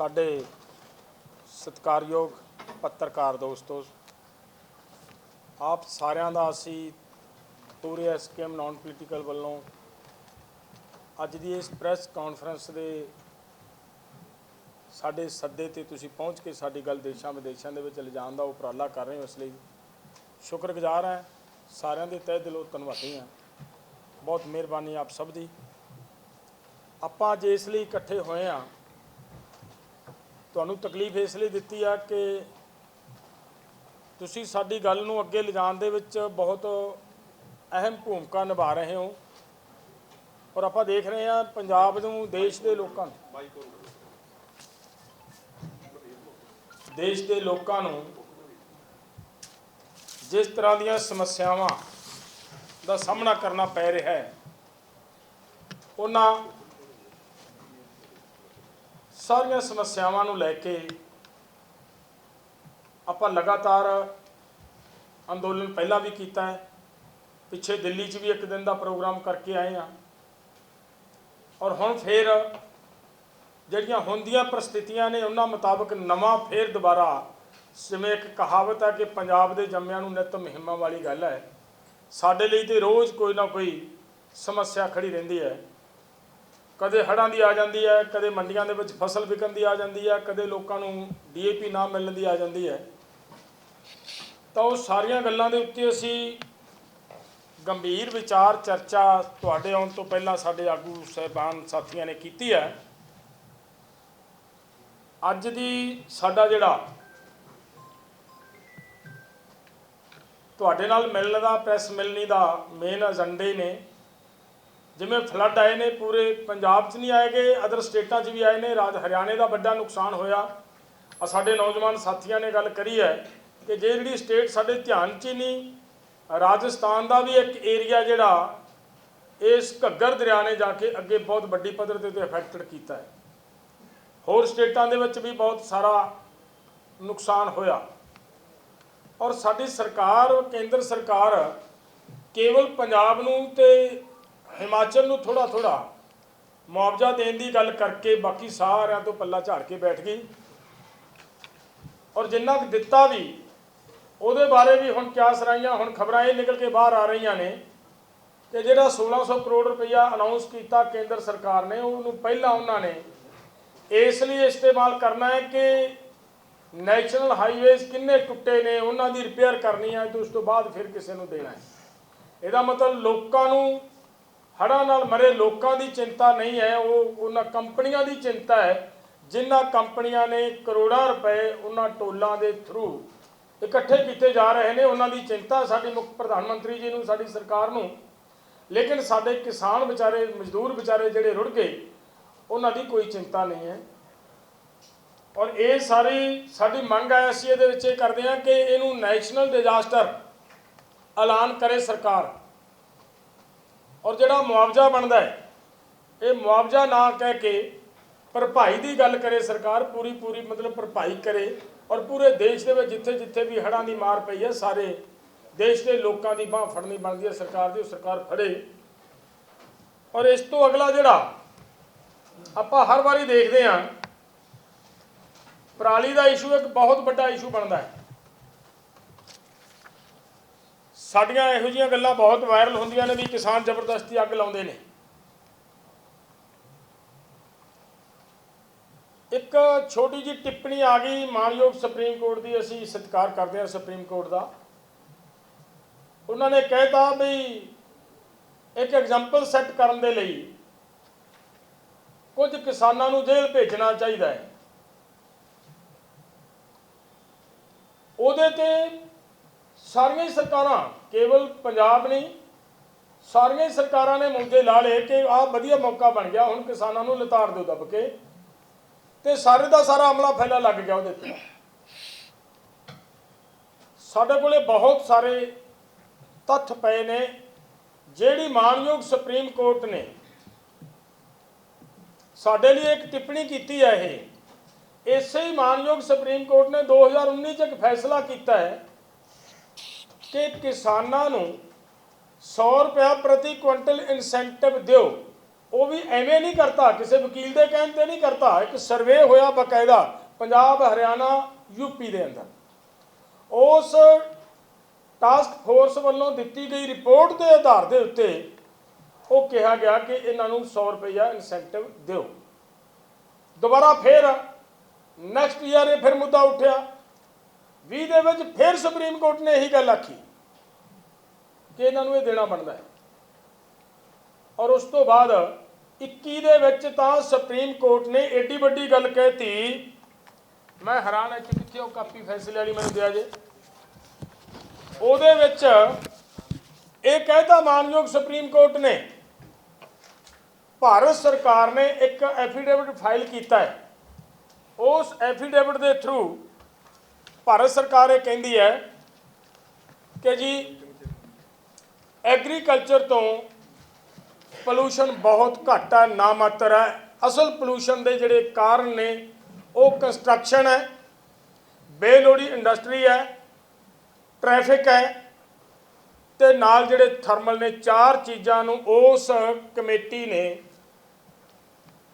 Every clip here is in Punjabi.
ਸਾਡੇ ਸਤਿਕਾਰਯੋਗ ਪੱਤਰਕਾਰ ਦੋਸਤੋ, ਆਪ ਸਾਰਿਆਂ ਦਾ ਅਸੀਂ ਪੂਰੇ ਐਸਕੇਐਮ ਨਾਨ ਪੋਲੀਟੀਕਲ ਵੱਲੋਂ ਅੱਜ ਦੀ ਇਸ ਪ੍ਰੈਸ ਕਾਨਫਰੰਸ ਦੇ ਸਾਡੇ ਸੱਦੇ ਤੇ ਤੁਸੀਂ ਪਹੁੰਚ ਕੇ ਸਾਡੀ ਗੱਲ ਦੇਸ਼ਾਂ ਵਿਦੇਸ਼ਾਂ ਦੇ ਵਿੱਚ ਲਿਜਾਣ ਦਾ ਉਪਰਾਲਾ ਕਰ ਰਹੇ ਹੋ ਇਸ ਲਈ ਸ਼ੁਕਰਗੁਜ਼ਾਰ ਹਾਂ। ਸਾਰਿਆਂ ਦੇ ਤਹਿ ਦਿਲੋਂ ਧੰਨਵਾਦੀ ਹਾਂ। ਬਹੁਤ ਮਿਹਰਬਾਨੀ ਆਪ ਸਭ ਦੀ। ਆਪਾਂ ਅੱਜ ਇਸ ਲਈ ਇਕੱਠੇ ਹੋਏ ਹਾਂ ਤੁਹਾਨੂੰ ਤਕਲੀਫ ਇਸ ਲਈ ਦਿੱਤੀ ਆ ਕਿ ਤੁਸੀਂ ਸਾਡੀ ਗੱਲ ਨੂੰ ਅੱਗੇ ਲਿਜਾਣ ਦੇ ਵਿੱਚ ਬਹੁਤ ਅਹਿਮ ਭੂਮਿਕਾ ਨਿਭਾ ਰਹੇ ਹੋ। ਔਰ ਆਪਾਂ ਦੇਖ ਰਹੇ ਹਾਂ ਪੰਜਾਬ ਨੂੰ, ਦੇਸ਼ ਦੇ ਲੋਕਾਂ ਨੂੰ। ਦੇਸ਼ ਦੇ ਲੋਕਾਂ ਨੂੰ ਜਿਸ ਤਰ੍ਹਾਂ ਦੀਆਂ ਸਮੱਸਿਆਵਾਂ ਦਾ ਸਾਹਮਣਾ ਕਰਨਾ ਪੈ ਰਿਹਾ ਹੈ, ਉਹਨਾਂ ਸਾਰੀਆਂ ਸਮੱਸਿਆਵਾਂ ਨੂੰ ਲੈ ਕੇ ਆਪਾਂ ਲਗਾਤਾਰ ਅੰਦੋਲਨ ਪਹਿਲਾਂ ਵੀ ਕੀਤਾ ਹੈ। ਪਿੱਛੇ ਦਿੱਲੀ 'ਚ ਵੀ ਇੱਕ ਦਿਨ ਦਾ ਪ੍ਰੋਗਰਾਮ ਕਰਕੇ ਆਏ ਆ ਔਰ ਹੁਣ ਫੇਰ ਜਿਹੜੀਆਂ ਹੁੰਦੀਆਂ ਪ੍ਰਸਥਿਤੀਆਂ ਨੇ ਉਹਨਾਂ ਮੁਤਾਬਕ ਨਵਾਂ ਫੇਰ ਦੁਬਾਰਾ ਜਿਵੇਂ ਇੱਕ ਕਹਾਵਤ ਹੈ ਕਿ ਪੰਜਾਬ ਦੇ ਜੰਮਿਆਂ ਨੂੰ ਨਿਤ ਮੁਹਿੰਮਾਂ ਵਾਲੀ ਗੱਲ ਹੈ। ਸਾਡੇ ਲਈ ਤੇ ਰੋਜ਼ ਕੋਈ ਨਾ ਕੋਈ ਸਮੱਸਿਆ ਖੜੀ ਰਹਿੰਦੀ ਹੈ। ਕਦੇ ਹੜ੍ਹਾਂ ਦੀ ਆ ਜਾਂਦੀ ਹੈ, ਕਦੇ ਮੰਡੀਆਂ ਦੇ ਵਿੱਚ ਫਸਲ ਵਿਕਣ ਦੀ ਆ ਜਾਂਦੀ ਹੈ, ਕਦੇ ਲੋਕਾਂ ਨੂੰ ਡੀਏਪੀ ਨਾ ਮਿਲਣ ਦੀ ਆ ਜਾਂਦੀ ਹੈ। ਤਾਂ ਉਹ ਸਾਰੀਆਂ ਗੱਲਾਂ ਦੇ ਉੱਤੇ ਅਸੀਂ ਗੰਭੀਰ ਵਿਚਾਰ, ਚਰਚਾ ਤੁਹਾਡੇ ਆਉਣ ਤੋਂ ਪਹਿਲਾਂ ਸਾਡੇ ਆਗੂ ਸਹਿਬਾਨ ਸਾਥੀਆਂ ਨੇ ਕੀਤੀ ਹੈ। ਅੱਜ ਦੀ ਸਾਡਾ ਜਿਹੜਾ ਤੁਹਾਡੇ ਨਾਲ ਮਿਲਣ ਦਾ, ਪ੍ਰੈਸ ਮਿਲਣੀ ਦਾ ਮੇਨ ਏਜੰਡੇ ਨੇ। ਜਿਵੇਂ ਫਲੱਡ ਆਏ ਨੇ, ਪੂਰੇ ਪੰਜਾਬ 'ਚ ਨਹੀਂ ਆਏਗੇ ਅਦਰ ਸਟੇਟਾਂ 'ਚ ਵੀ ਆਏ ਨੇ, ਰਾਜ ਹਰਿਆਣੇ ਦਾ ਵੱਡਾ ਨੁਕਸਾਨ ਹੋਇਆ। ਆ ਸਾਡੇ ਨੌਜਵਾਨ ਸਾਥੀਆਂ ਨੇ ਗੱਲ ਕਰੀ ਹੈ ਕਿ ਜੇ ਜਿਹੜੀ ਸਟੇਟ ਸਾਡੇ ਧਿਆਨ 'ਚ ਹੀ ਨਹੀਂ, ਰਾਜਸਥਾਨ ਦਾ ਵੀ ਇੱਕ ਏਰੀਆ ਜਿਹੜਾ, ਇਸ ਘੱਗਰ ਦਰਿਆ ਨੇ ਜਾ ਕੇ ਅੱਗੇ ਬਹੁਤ ਵੱਡੀ ਪੱਧਰ 'ਤੇ ਉੱਤੇ ਅਫੈਕਟਡ ਕੀਤਾ ਹੈ। ਹੋਰ ਸਟੇਟਾਂ ਦੇ ਵਿੱਚ ਵੀ ਬਹੁਤ ਸਾਰਾ ਨੁਕਸਾਨ ਹੋਇਆ। ਔਰ ਸਾਡੀ ਸਰਕਾਰ, ਕੇਂਦਰ ਸਰਕਾਰ ਕੇਵਲ ਪੰਜਾਬ ਨੂੰ ਤੇ ਹਿਮਾਚਲ ਨੂੰ ਥੋੜਾ ਥੋੜਾ ਮੁਆਵਜ਼ਾ ਦੇਣ ਦੀ ਗੱਲ ਕਰਕੇ ਬਾਕੀ ਸਾਰਿਆਂ ਤੋਂ ਪੱਲਾ ਝਾੜ ਕੇ ਬੈਠ ਗਈ। ਔਰ ਜਿੰਨਾ ਕੁ ਦਿੱਤਾ ਵੀ, ਉਹਦੇ ਬਾਰੇ ਵੀ ਹੁਣ ਕਿਆਸ ਰਾਈਆਂ ਹੁਣ ਖਬਰਾਂ ਇਹ ਨਿਕਲ ਕੇ ਬਾਹਰ ਆ ਰਹੀਆਂ ਨੇ ਕਿ ਜਿਹੜਾ 1600 ਕਰੋੜ ਰੁਪਈਆ ਅਨਾਉਂਸ ਕੀਤਾ ਕੇਂਦਰ ਸਰਕਾਰ ਨੇ, ਉਹਨੂੰ ਪਹਿਲਾਂ ਉਹਨਾਂ ਨੇ ਇਸ ਲਈ ਇਸਤੇਮਾਲ ਕਰਨਾ ਹੈ ਕਿ ਨੈਸ਼ਨਲ ਹਾਈਵੇਜ਼ ਕਿੰਨੇ ਟੁੱਟੇ ਨੇ, ਉਹਨਾਂ ਦੀ ਰਿਪੇਅਰ ਕਰਨੀ ਹੈ, ਤੇ ਉਸ ਤੋਂ ਬਾਅਦ ਫਿਰ ਕਿਸੇ ਨੂੰ ਦੇਣਾ ਹੈ। ਇਹਦਾ ਮਤਲਬ ਲੋਕਾਂ ਨੂੰ ਹੜ੍ਹਾਂ ਨਾਲ ਮਰੇ ਲੋਕਾਂ ਦੀ ਚਿੰਤਾ ਨਹੀਂ ਹੈ, ਉਹ ਉਹਨਾਂ ਕੰਪਨੀਆਂ ਦੀ ਚਿੰਤਾ ਹੈ, ਜਿਨ੍ਹਾਂ ਕੰਪਨੀਆਂ ਨੇ ਕਰੋੜਾਂ ਰੁਪਏ ਉਹਨਾਂ ਟੋਲਾਂ ਦੇ ਥਰੂ ਇਕੱਠੇ ਕੀਤੇ ਜਾ ਰਹੇ ਨੇ, ਉਹਨਾਂ ਦੀ ਚਿੰਤਾ ਸਾਡੀ ਮੁੱਖ ਪ੍ਰਧਾਨ ਮੰਤਰੀ ਜੀ ਨੂੰ, ਸਾਡੀ ਸਰਕਾਰ ਨੂੰ। ਲੇਕਿਨ ਸਾਡੇ ਕਿਸਾਨ ਵਿਚਾਰੇ, ਮਜ਼ਦੂਰ ਵਿਚਾਰੇ ਜਿਹੜੇ ਰੁੜ ਗਏ, ਉਹਨਾਂ ਦੀ ਕੋਈ ਚਿੰਤਾ ਨਹੀਂ ਹੈ। ਔਰ ਇਹ ਸਾਰੀ ਸਾਡੀ ਮੰਗ ਹੈ, ਅਸੀਂ ਇਹਦੇ ਵਿੱਚ ਇਹ ਕਰਦੇ ਹਾਂ ਕਿ ਇਹਨੂੰ ਨੈਸ਼ਨਲ ਡਿਜ਼ਾਸਟਰ ਐਲਾਨ ਕਰੇ ਸਰਕਾਰ। ਔਰ ਜਿਹੜਾ ਮੁਆਵਜ਼ਾ ਬਣਦਾ ਹੈ, ਇਹ ਮੁਆਵਜ਼ਾ ਨਾ ਕਹਿ ਕੇ ਭਰਪਾਈ ਦੀ ਗੱਲ ਕਰੇ ਸਰਕਾਰ, ਪੂਰੀ ਪੂਰੀ ਮਤਲਬ ਭਰਪਾਈ ਕਰੇ ਔਰ ਪੂਰੇ ਦੇਸ਼ ਦੇ ਵਿੱਚ ਜਿੱਥੇ ਜਿੱਥੇ ਵੀ ਹੜ੍ਹਾਂ ਦੀ ਮਾਰ ਪਈ ਹੈ, ਸਾਰੇ ਦੇਸ਼ ਦੇ ਲੋਕਾਂ ਦੀ ਬਾਹ ਫੜਨੀ ਬਣਦੀ ਹੈ, ਸਰਕਾਰ ਦੀ, ਉਹ ਸਰਕਾਰ ਫੜੇ। ਔਰ ਇਸ ਤੋਂ ਅਗਲਾ ਜਿਹੜਾ ਆਪਾਂ ਹਰ ਵਾਰੀ ਦੇਖਦੇ ਹਾਂ, ਪਰਾਲੀ ਦਾ ਇਸ਼ੂ ਇੱਕ ਬਹੁਤ ਵੱਡਾ ਇਸ਼ੂ ਬਣਦਾ ਹੈ। ਸਾਡੀਆਂ ਇਹੋ ਜਿਹੀਆਂ ਗੱਲਾਂ ਬਹੁਤ ਵਾਇਰਲ ਹੁੰਦੀਆਂ ਨੇ ਵੀ ਕਿਸਾਨ ਜ਼ਬਰਦਸਤੀ ਅੱਗ ਲਾਉਂਦੇ ਨੇ। ਇੱਕ ਛੋਟੀ ਜਿਹੀ ਟਿੱਪਣੀ ਆ ਗਈ ਮਾਨਯੋਗ ਸੁਪਰੀਮ ਕੋਰਟ ਦੀ, ਅਸੀਂ ਸਤਿਕਾਰ ਕਰਦੇ ਹਾਂ ਸੁਪਰੀਮ ਕੋਰਟ ਦਾ। ਉਹਨਾਂ ਨੇ ਕਹਿਤਾ ਵੀ ਇੱਕ ਐਗਜ਼ਾਮਪਲ ਸੈੱਟ ਕਰਨ ਦੇ ਲਈ ਕੁਝ ਕਿਸਾਨਾਂ ਨੂੰ ਜੇਲ੍ਹ ਭੇਜਣਾ ਚਾਹੀਦਾ ਹੈ। ਉਹਦੇ ਤੇ ਸਾਰੀਆਂ ਹੀ ਸਰਕਾਰਾਂ, ਕੇਵਲ ਪੰਜਾਬ ਨਹੀਂ, ਸਾਰੀਆਂ ਹੀ ਸਰਕਾਰਾਂ ਨੇ ਮੁੱਦੇ ਲਾ ਲਏ ਕਿ ਆਹ ਵਧੀਆ ਮੌਕਾ ਬਣ ਗਿਆ, ਹੁਣ ਕਿਸਾਨਾਂ ਨੂੰ ਲਤਾੜ ਦਿਓ ਦੱਬ ਕੇ। ਤੇ ਸਾਰੇ ਦਾ ਸਾਰਾ ਅਮਲਾ ਫੈਲਾ ਲੱਗ ਗਿਆ ਉਹਦੇ ਤੇ। ਸਾਡੇ ਕੋਲੇ ਬਹੁਤ ਸਾਰੇ ਤੱਥ ਪਏ ਨੇ, ਜਿਹੜੀ ਮਾਨਯੋਗ ਸੁਪਰੀਮ ਕੋਰਟ ਨੇ ਸਾਡੇ ਲਈ ਇੱਕ ਟਿੱਪਣੀ ਕੀਤੀ ਹੈ ਇਹ। ਇਸੇ ਹੀ ਮਾਨਯੋਗ ਸੁਪਰੀਮ ਕੋਰਟ ਨੇ 2019 ਚ ਇੱਕ ਫੈਸਲਾ ਕੀਤਾ ਹੈ ਕਿ ਕਿਸਾਨਾਂ ਨੂੰ 100 ਰੁਪਇਆ ਪ੍ਰਤੀ ਕੁਇੰਟਲ ਇਨਸੈਂਟਿਵ ਦਿਓ। ਉਹ ਵੀ ਐਵੇਂ ਨਹੀਂ ਕਰਤਾ, ਕਿਸੇ ਵਕੀਲ ਦੇ ਕਹਿਣ ਤੇ ਨਹੀਂ ਕਰਤਾ। ਇੱਕ ਸਰਵੇ ਹੋਇਆ ਬਕਾਇਦਾ ਪੰਜਾਬ, ਹਰਿਆਣਾ ਯੂਪੀ ਦੇ ਅੰਦਰ। ਉਸ ਟਾਸਕ ਫੋਰਸ ਵੱਲੋਂ ਦਿੱਤੀ ਗਈ ਰਿਪੋਰਟ ਦੇ ਆਧਾਰ ਦੇ ਉੱਤੇ ਉਹ ਕਿਹਾ ਗਿਆ ਕਿ ਇਹਨਾਂ ਨੂੰ 100 ਰੁਪਇਆ ਇਨਸੈਂਟਿਵ ਦਿਓ। ਦੁਬਾਰਾ ਫਿਰ ਨੈਕਸਟ ਈਅਰ ਇਹ ਫਿਰ ਮੁੱਦਾ ਉੱਠਿਆ। 20 ਦੇ ਵਿੱਚ ਫਿਰ ਸੁਪਰੀਮ ਕੋਰਟ ਨੇ ਇਹੀ ਗੱਲ ਆਖੀ ਕਿ ਇਹਨਾਂ ਨੂੰ ਇਹ ਦੇਣਾ ਬਣਦਾ ਹੈ। ਔਰ ਉਸ ਤੋਂ ਬਾਅਦ 21 ਦੇ ਵਿੱਚ ਤਾਂ ਸੁਪਰੀਮ ਕੋਰਟ ਨੇ ਏਡੀ ਵੱਡੀ ਗੱਲ ਕਹਿਤੀ, ਮੈਂ ਹੈਰਾਨ ਹਾਂ ਕਿ ਕਿੱਥੇ ਉਹ ਕਾਪੀ ਫੈਸਲੇ ਵਾਲੀ ਮੈਨੂੰ ਦਿਆ ਜੇ। ਉਹਦੇ ਵਿੱਚ ਇਹ ਕਹਿਤਾ ਮਾਨਯੋਗ ਸੁਪਰੀਮ ਕੋਰਟ ਨੇ, ਭਾਰਤ ਸਰਕਾਰ ਨੇ ਇੱਕ ਐਫੀਡੇਵਿਟ ਫਾਈਲ ਕੀਤਾ ਹੈ। ਉਸ ਐਫੀਡੇਵਿਟ ਦੇ ਥਰੂ ਭਾਰਤ ਸਰਕਾਰ ਇਹ ਕਹਿੰਦੀ ਹੈ ਕਿ ਜੀ ਐਗਰੀਕਲਚਰ ਤੋਂ ਪੋਲੂਸ਼ਨ ਬਹੁਤ ਘੱਟ ਹੈ, ਨਾ ਮਾਤਰ ਹੈ। ਅਸਲ ਪੋਲੂਸ਼ਨ ਦੇ ਜਿਹੜੇ ਕਾਰਨ ਨੇ, ਉਹ ਕੰਸਟਰਕਸ਼ਨ ਹੈ, ਬੇਲੋੜੀ ਇੰਡਸਟਰੀ ਹੈ ਟ੍ਰੈਫਿਕ ਹੈ ਤੇ ਨਾਲ ਜਿਹੜੇ ਥਰਮਲ ਨੇ, ਚਾਰ ਚੀਜ਼ਾਂ ਨੂੰ ਉਸ ਕਮੇਟੀ ਨੇ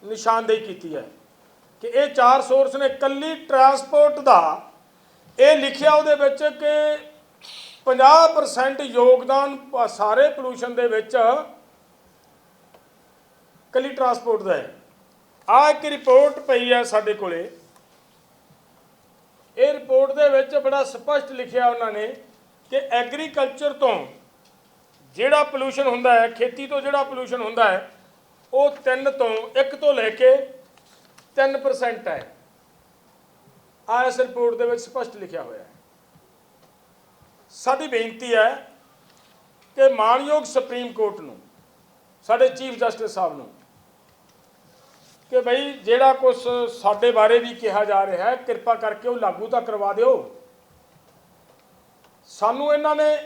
ਨਿਸ਼ਾਨਦੇਹੀ ਕੀਤੀ ਹੈ ਕਿ ਇਹ ਚਾਰ ਸੋਰਸ ਨੇ ਕੱਲੀ ਟਰਾਂਸਪੋਰਟ ਦਾ ਇਹ ਲਿਖਿਆ ਉਹਦੇ ਵਿੱਚ ਕਿ 50% ਯੋਗਦਾਨ ਸਾਰੇ ਪੋਲੂਸ਼ਨ ਦੇ ਵਿੱਚ ਕੱਲੀ ਟਰਾਂਸਪੋਰਟ ਦਾ ਹੈ। ਆ ਇੱਕ ਰਿਪੋਰਟ ਪਈ ਹੈ ਸਾਡੇ ਕੋਲੇ। ਇਹ ਰਿਪੋਰਟ ਦੇ ਵਿੱਚ ਬੜਾ ਸਪਸ਼ਟ ਲਿਖਿਆ ਉਹਨਾਂ ਨੇ ਕਿ ਐਗਰੀਕਲਚਰ ਤੋਂ ਜਿਹੜਾ ਪੋਲੂਸ਼ਨ ਹੁੰਦਾ ਹੈ, ਖੇਤੀ ਤੋਂ ਜਿਹੜਾ ਪੋਲੂਸ਼ਨ ਹੁੰਦਾ ਹੈ, ਉਹ 3 ਤੋਂ 1 ਤੋਂ ਲੈ ਕੇ 3% ਹੈ। ਆ ਇਸ ਰਿਪੋਰਟ ਦੇ ਵਿੱਚ ਸਪਸ਼ਟ ਲਿਖਿਆ ਹੋਇਆ ਹੈ। ਸਾਡੀ ਬੇਨਤੀ ਹੈ ਕਿ ਮਾਨਯੋਗ ਸੁਪਰੀਮ ਕੋਰਟ ਨੂੰ, ਸਾਡੇ ਚੀਫ ਜਸਟਿਸ ਸਾਹਿਬ ਨੂੰ, ਕਿ ਭਈ ਜਿਹੜਾ ਕੁਝ ਸਾਡੇ ਬਾਰੇ ਵੀ ਕਿਹਾ ਜਾ ਰਿਹਾ ਹੈ, ਕਿਰਪਾ ਕਰਕੇ ਉਹ ਲਾਗੂ ਤਾਂ ਕਰਵਾ ਦਿਓ। ਸਾਨੂੰ ਇਹਨਾਂ ਨੇ,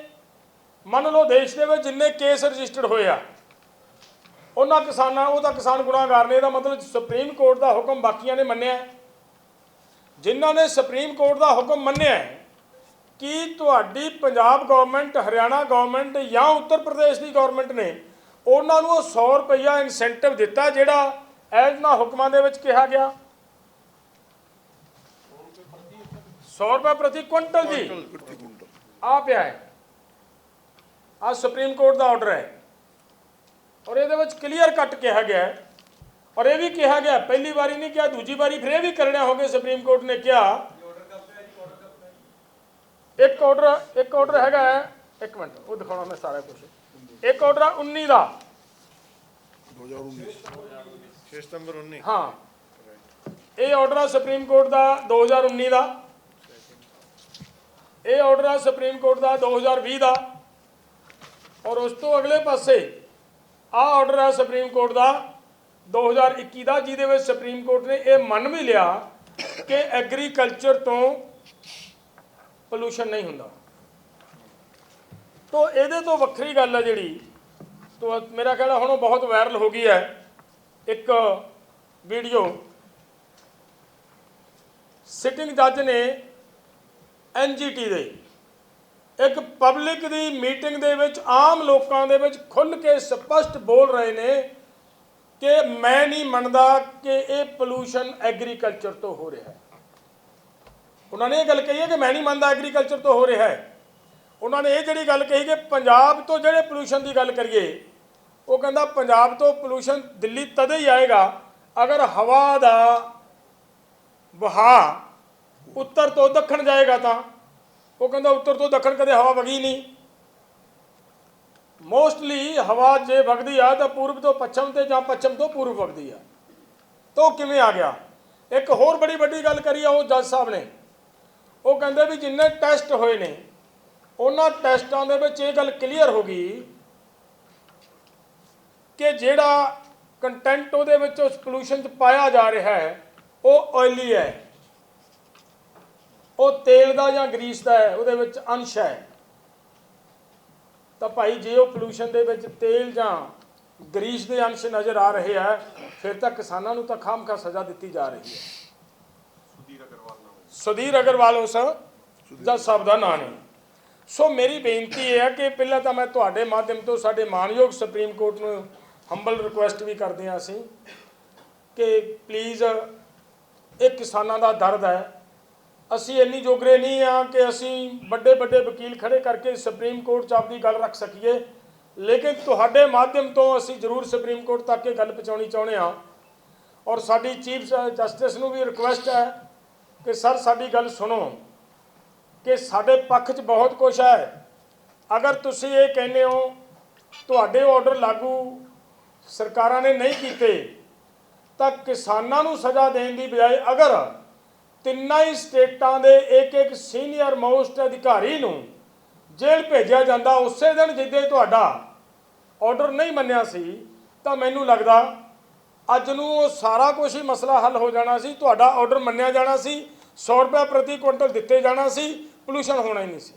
ਮੰਨ ਲਓ ਦੇਸ਼ ਦੇ ਵਿੱਚ ਜਿੰਨੇ ਕੇਸ ਰਜਿਸਟਰਡ ਹੋਏ ਆ, ਉਹਨਾਂ ਕਿਸਾਨਾਂ, ਉਹ ਤਾਂ ਕਿਸਾਨ ਗੁਨਾਹਗਾਰ ਨੇ, ਇਹਦਾ ਮਤਲਬ ਸੁਪਰੀਮ ਕੋਰਟ ਦਾ ਹੁਕਮ ਬਾਕੀਆਂ ਨੇ ਮੰਨਿਆ ਜਿਨ੍ਹਾਂ ਨੇ ਸੁਪਰੀਮ ਕੋਰਟ ਦਾ ਹੁਕਮ ਮੰਨਿਆ ਹੈ ਕਿ ਤੁਹਾਡੀ ਪੰਜਾਬ ਗਵਰਨਮੈਂਟ ਹਰਿਆਣਾ ਗਵਰਨਮੈਂਟ ਜਾਂ ਉੱਤਰ ਪ੍ਰਦੇਸ਼ ਦੀ ਗਵਰਨਮੈਂਟ ਨੇ ਉਹਨਾਂ ਨੂੰ ਉਹ 100 ਰੁਪਈਆ ਇਨਸੈਂਟਿਵ ਦਿੱਤਾ ਜਿਹੜਾ ਇਹਨਾਂ ਹੁਕਮਾਂ ਦੇ ਵਿੱਚ ਕਿਹਾ ਗਿਆ। 100 ਰੁਪਏ ਪ੍ਰਤੀ ਕੁਇੰਟਲ ਜੀ। ਆ ਪਿਆ ਹੈ। ਆ ਸੁਪਰੀਮ ਕੋਰਟ ਦਾ ਆਰਡਰ ਹੈ। ਔਰ ਇਹਦੇ ਵਿੱਚ ਕਲੀਅਰ ਕੱਟ ਕਿਹਾ ਗਿਆ ਹੈ। ਔਰ ਇਹ ਵੀ ਕਿਹਾ ਗਿਆ ਪਹਿਲੀ ਵਾਰੀ ਨਹੀਂ ਕਿਹਾ ਦੂਜੀ ਵਾਰੀ ਫਿਰ ਇਹ ਵੀ ਕਰਨਾ ਹੋਗੇ ਸੁਪਰੀਮ ਕੋਰਟ ਨੇ ਕਿਹਾ। ਇੱਕ ਆਰਡਰ ਇੱਕ ਆਰਡਰ ਹੈਗਾ ਹੈ ਇੱਕ ਮਿੰਟ ਉਹ ਦਿਖਾਉਣਾ ਮੈਂ ਸਾਰਾ ਕੁਝ ਇੱਕ ਆਰਡਰ ਆ 19 ਦਾ। 2019 6 ਸਤੰਬਰ 19 ਹਾਂ। ਇਹ ਆਰਡਰ ਆ ਸੁਪਰੀਮ ਕੋਰਟ ਦਾ 2019 ਦਾ। ਇਹ ਆਰਡਰ ਆ ਸੁਪਰੀਮ ਕੋਰਟ ਦਾ 2020 ਦਾ। ਔਰ ਉਸ ਤੋਂ ਅਗਲੇ ਪਾਸੇ ਆ ਆਰਡਰ ਆ ਸੁਪਰੀਮ ਕੋਰਟ ਦਾ। 2021 ਦਾ, ਜਿਹਦੇ ਵਿੱਚ ਸੁਪਰੀਮ ਕੋਰਟ ਨੇ ਇਹ ਮੰਨ ਵੀ ਲਿਆ ਕਿ ਐਗਰੀਕਲਚਰ ਤੋਂ ਪੋਲੂਸ਼ਨ ਨਹੀਂ ਹੁੰਦਾ। ਤੋਂ ਇਹਦੇ ਤੋਂ ਵੱਖਰੀ ਗੱਲ ਹੈ ਜਿਹੜੀ, ਤੋਂ ਮੇਰਾ ਖਿਆਲ ਹੁਣ ਉਹ ਬਹੁਤ ਵਾਇਰਲ ਹੋ ਗਈ ਹੈ। ਇੱਕ ਵੀਡੀਓ ਸਿਟਿੰਗ ਜੱਜ ਨੇ ਐਨਜੀਟੀ ਦੇ ਇੱਕ ਪਬਲਿਕ ਦੀ ਮੀਟਿੰਗ ਦੇ ਵਿੱਚ ਆਮ ਲੋਕਾਂ ਦੇ ਵਿੱਚ ਖੁੱਲ੍ਹ ਕੇ ਸਪਸ਼ਟ ਬੋਲ ਰਹੇ ਨੇ ਕਿ ਮੈਂ ਨਹੀਂ ਮੰਨਦਾ ਕਿ ਇਹ ਪੋਲੂਸ਼ਨ ਐਗਰੀਕਲਚਰ ਤੋਂ ਹੋ ਰਿਹਾ ਹੈ। ਉਹਨਾਂ ਨੇ ਇਹ ਗੱਲ ਕਹੀ ਹੈ ਕਿ ਮੈਂ ਨਹੀਂ ਮੰਨਦਾ ਐਗਰੀਕਲਚਰ ਤੋਂ ਹੋ ਰਿਹਾ ਹੈ। ਉਹਨਾਂ ਨੇ ਇਹ ਜਿਹੜੀ ਗੱਲ ਕਹੀ ਕਿ ਪੰਜਾਬ ਤੋਂ ਜਿਹੜੇ ਪੋਲੂਸ਼ਨ ਦੀ ਗੱਲ ਕਰੀਏ, ਉਹ ਕਹਿੰਦਾ ਪੰਜਾਬ ਤੋਂ ਪੋਲੂਸ਼ਨ ਦਿੱਲੀ ਤਦੇ ਹੀ ਆਏਗਾ ਅਗਰ ਹਵਾ ਦਾ ਵਹਾਅ ਉੱਤਰ ਤੋਂ ਦੱਖਣ ਜਾਏਗਾ ਤਾਂ। ਉਹ ਕਹਿੰਦਾ ਉੱਤਰ ਤੋਂ ਦੱਖਣ ਕਦੇ ਹਵਾ ਵਗੀ ਨਹੀਂ। ਮੋਸਟਲੀ ਹਵਾ ਜੇ ਵਗਦੀ ਆ ਤਾਂ ਪੂਰਬ ਤੋਂ ਪੱਛਮ ਤੇ ਜਾਂ ਪੱਛਮ ਤੋਂ ਪੂਰਬ ਵਗਦੀ ਆ। ਤਾਂ ਉਹ ਕਿਵੇਂ ਆ ਗਿਆ? ਇੱਕ ਹੋਰ ਬੜੀ ਵੱਡੀ ਗੱਲ ਕਰੀ ਆ ਉਹ ਜੱਜ ਸਾਹਿਬ ਨੇ। ਉਹ ਕਹਿੰਦੇ ਵੀ ਜਿੰਨੇ ਟੈਸਟ ਹੋਏ ਨੇ, ਉਹਨਾਂ ਟੈਸਟਾਂ ਦੇ ਵਿੱਚ ਇਹ ਗੱਲ ਕਲੀਅਰ ਹੋ ਗਈ ਕਿ ਜਿਹੜਾ ਕੰਟੈਂਟ ਉਹਦੇ ਵਿੱਚ ਉਸ ਪੋਲੂਸ਼ਨ 'ਚ ਪਾਇਆ ਜਾ ਰਿਹਾ ਹੈ, ਉਹ ਆਇਲੀ ਹੈ। ਉਹ ਤੇਲ ਦਾ ਜਾਂ ਗਰੀਸ ਦਾ ਹੈ, ਉਹਦੇ ਵਿੱਚ ਅੰਸ਼ ਹੈ। ਤਾਂ ਭਾਈ ਜੇ ਉਹ ਪੋਲੂਸ਼ਨ ਦੇ ਵਿੱਚ ਤੇਲ ਜਾਂ ਗਰੀਸ ਦੇ ਅੰਸ਼ ਨਜ਼ਰ ਆ ਰਹੇ ਆ ਫਿਰ ਤਾਂ ਕਿਸਾਨਾਂ ਨੂੰ ਤਾਂ ਖਾਮਖਾ ਸਜ਼ਾ ਦਿੱਤੀ ਜਾ ਰਹੀ ਹੈ। ਸੁਧੀਰ ਅਗਰਵਾਲ ਉਸ ਜੱਜ ਸਾਹਿਬ ਦਾ ਨਾਂ ਨੇ। ਸੋ ਮੇਰੀ ਬੇਨਤੀ ਇਹ ਹੈ ਕਿ ਪਹਿਲਾਂ ਤਾਂ ਮੈਂ ਤੁਹਾਡੇ ਮਾਧਿਅਮ ਤੋਂ ਸਾਡੇ ਮਾਨਯੋਗ ਸੁਪਰੀਮ ਕੋਰਟ ਨੂੰ ਹੰਬਲ ਰਿਕੁਐਸਟ ਵੀ ਕਰਦੇ ਹਾਂ ਅਸੀਂ ਕਿ ਪਲੀਜ਼ ਇਹ ਕਿਸਾਨਾਂ ਦਾ ਦਰਦ ਹੈ। ਅਸੀਂ ਇੰਨੀ ਜੋਗਰੇ ਨਹੀਂ ਆ ਕਿ ਅਸੀਂ ਵੱਡੇ ਵੱਡੇ ਵਕੀਲ ਖੜੇ ਕਰਕੇ ਸੁਪਰੀਮ ਕੋਰਟ 'ਚ ਆਪਦੀ ਗੱਲ ਰੱਖ ਸਕੀਏ। ਲੇਕਿਨ ਤੁਹਾਡੇ ਮਾਧਿਅਮ ਤੋਂ ਅਸੀਂ ਜ਼ਰੂਰ ਸੁਪਰੀਮ ਕੋਰਟ ਤੱਕ ਇਹ ਗੱਲ ਪਹੁੰਚਾਉਣੀ ਚਾਹੁੰਦੇ ਹਾਂ। ਔਰ ਸਾਡੀ ਚੀਫ ਜਸਟਿਸ ਨੂੰ ਵੀ ਰਿਕੁਐਸਟ ਹੈ ਕਿ ਸਰ, ਸਾਡੀ ਗੱਲ ਸੁਣੋ ਕਿ ਸਾਡੇ ਪੱਖ 'ਚ ਬਹੁਤ ਕੁਝ ਹੈ। ਅਗਰ ਤੁਸੀਂ ਇਹ ਕਹਿੰਦੇ ਹੋ, ਤੁਹਾਡੇ ਆਰਡਰ ਲਾਗੂ ਸਰਕਾਰਾਂ ਨੇ ਨਹੀਂ ਕੀਤੇ, ਤਾਂ ਕਿਸਾਨਾਂ ਨੂੰ ਸਜ਼ਾ ਦੇਣ ਦੀ ਬਜਾਏ ਅਗਰ ਤਿੰਨਾਂ ਹੀ ਸਟੇਟਾਂ ਦੇ ਇੱਕ ਇੱਕ ਸੀਨੀਅਰ ਮੋਸਟ ਅਧਿਕਾਰੀ ਨੂੰ ਜੇਲ੍ਹ ਭੇਜਿਆ ਜਾਂਦਾ। ਉਸੇ ਦਿਨ ਜਿੱਦੇ ਤੁਹਾਡਾ ਆਰਡਰ ਨਹੀਂ ਮੰਨਿਆ ਸੀ, ਤਾਂ ਮੈਨੂੰ ਲੱਗਦਾ ਅੱਜ ਨੂੰ ਉਹ ਸਾਰਾ ਕੁਝ ਹੀ ਮਸਲਾ ਹੱਲ ਹੋ ਜਾਣਾ ਸੀ। ਤੁਹਾਡਾ ਆਰਡਰ ਮੰਨਿਆ ਜਾਣਾ ਸੀ 100 ਰੁਪਏ ਪ੍ਰਤੀ ਕੁਇੰਟਲ ਦਿੱਤੇ ਜਾਣਾ ਸੀ, ਪੋਲੂਸ਼ਨ ਹੋਣਾ ਹੀ ਨਹੀਂ ਸੀ।